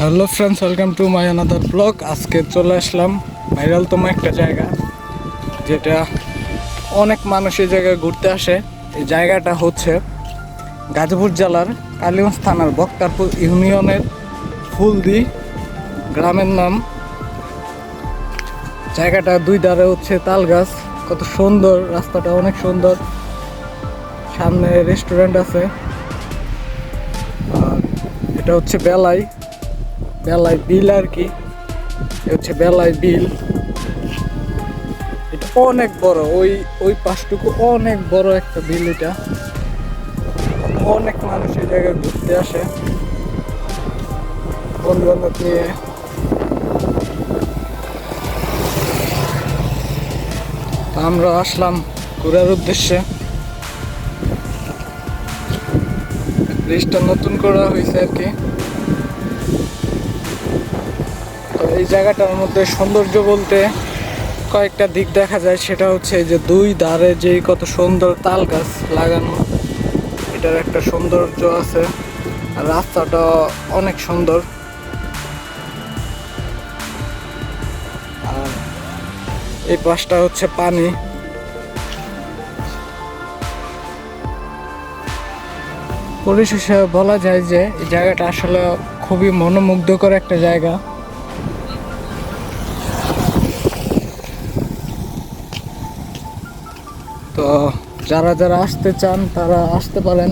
Hello friends welcome to my another blog আজকে চলে আসলাম ভাইরালতম একটা জায়গা, যেটা অনেক মানুষ এই জায়গায় ঘুরতে আসে। এই জায়গাটা হচ্ছে গাজীপুর জেলার কালীগঞ্জ থানার বক্তারপুর ইউনিয়নের ফুলদি গ্রামের নাম। জায়গাটা দুই ধারে হচ্ছে তাল গাছ কত সুন্দর, রাস্তাটা অনেক সুন্দর। সামনে রেস্টুরেন্ট আছে। এটা হচ্ছে বেলাই বেলাই বিল আর কি। এ হচ্ছে বেলাই বিল। এটা অনেক বড়, ওই ওই পাশটুকু অনেক বড় একটা বিল এটা। অনেক মানুষ এই জায়গায় ঘুরতে আসে। বন্ধু নিয়ে। আমরা আসলাম ঘোরার উদ্দেশ্যে। ব্রিজটা নতুন করা হয়েছে আর কি। তো এই জায়গাটার মধ্যে সৌন্দর্য বলতে কয়েকটা দিক দেখা যায়, সেটা হচ্ছে যে দুই ধারে যে কত সুন্দর তাল গাছ লাগানো, এটার একটা সৌন্দর্য আছে, আর রাস্তাটা অনেক সুন্দর। আর এই পাশটা হচ্ছে পানি। পরিশেষে বলা যায় যে এই জায়গাটা আসলে খুবই মনোমুগ্ধকর একটা জায়গা। তো যারা যারা আসতে চান, তারা আসতে পারেন।